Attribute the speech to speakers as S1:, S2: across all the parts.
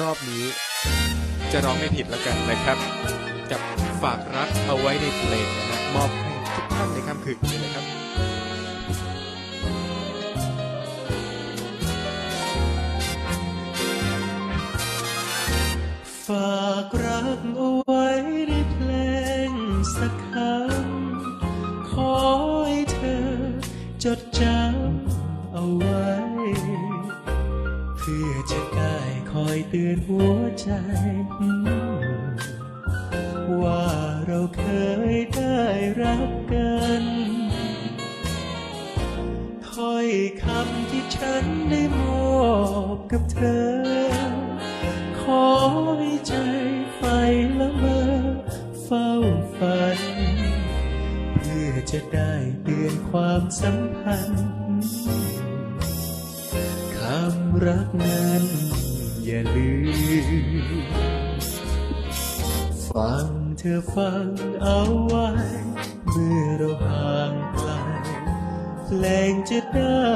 S1: รอบนี้จะร้องไม่ผิดแล้วกันนะครับกับฝากรักเอาไว้ในเพลงนะฮะมอบให้ทุกท่านในค่ำคืนนี้นะครับ
S2: ฝากรักเอาไว้ในเพลงสักคำขอให้เธอจดจำเอาไว้ อยเตือนหัวใจ ว่าเราเคยได้รักกันถ้อยคำที่ฉันได้มอบกับเธอ ขอให้ใจไฟละเมอเฝ้าฝัน เพื่อจะได้เตือนความสัมพันธ์คำรักนั้น อย่าลืม ฟังเธอฟังเอาไว้ เมื่อเราห่างไกลเพลงจะได้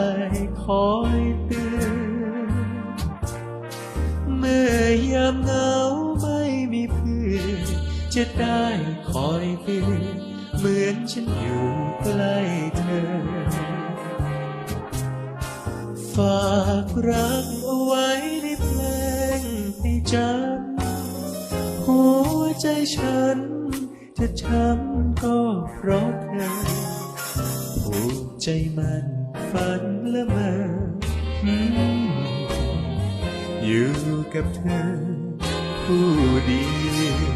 S2: คอยเตือนเมื่อยามเหงาไม่มีเพื่อนจะได้คอยเตือนเหมือนฉันอยู่ใกล้เธอ ฝากรักเอาไว้ จำหัวใจฉัน จะช้ำก็เพราะเธอผูกใจมันฝันละเมออืมอยู่กับเธอผู้เดียว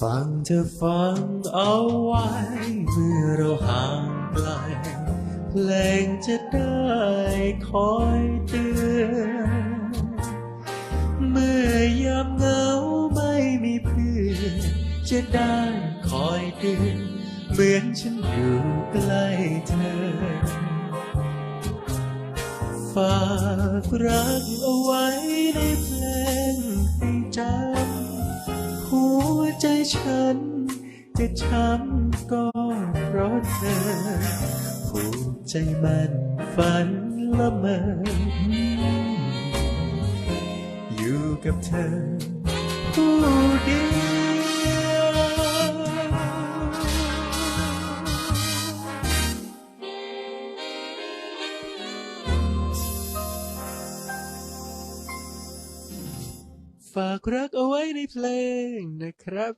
S2: ฟังเธอฟังเอาไว้ เมื่อเราห่างไกล เพลงจะได้คอยเตือนเมื่อยามเหงาไม่มีเพื่อนจะได้คอยเตือนเหมือนฉันอยู่ใกล้เธอ ฝากรักเอาไว้ในเพลง ฉัน จะช้ำก็เพราะเธอผูกใจมันฝันละเมออยู่กับเธอผู้เดียวฝากรักเอาไว้ในเพลงนะครับ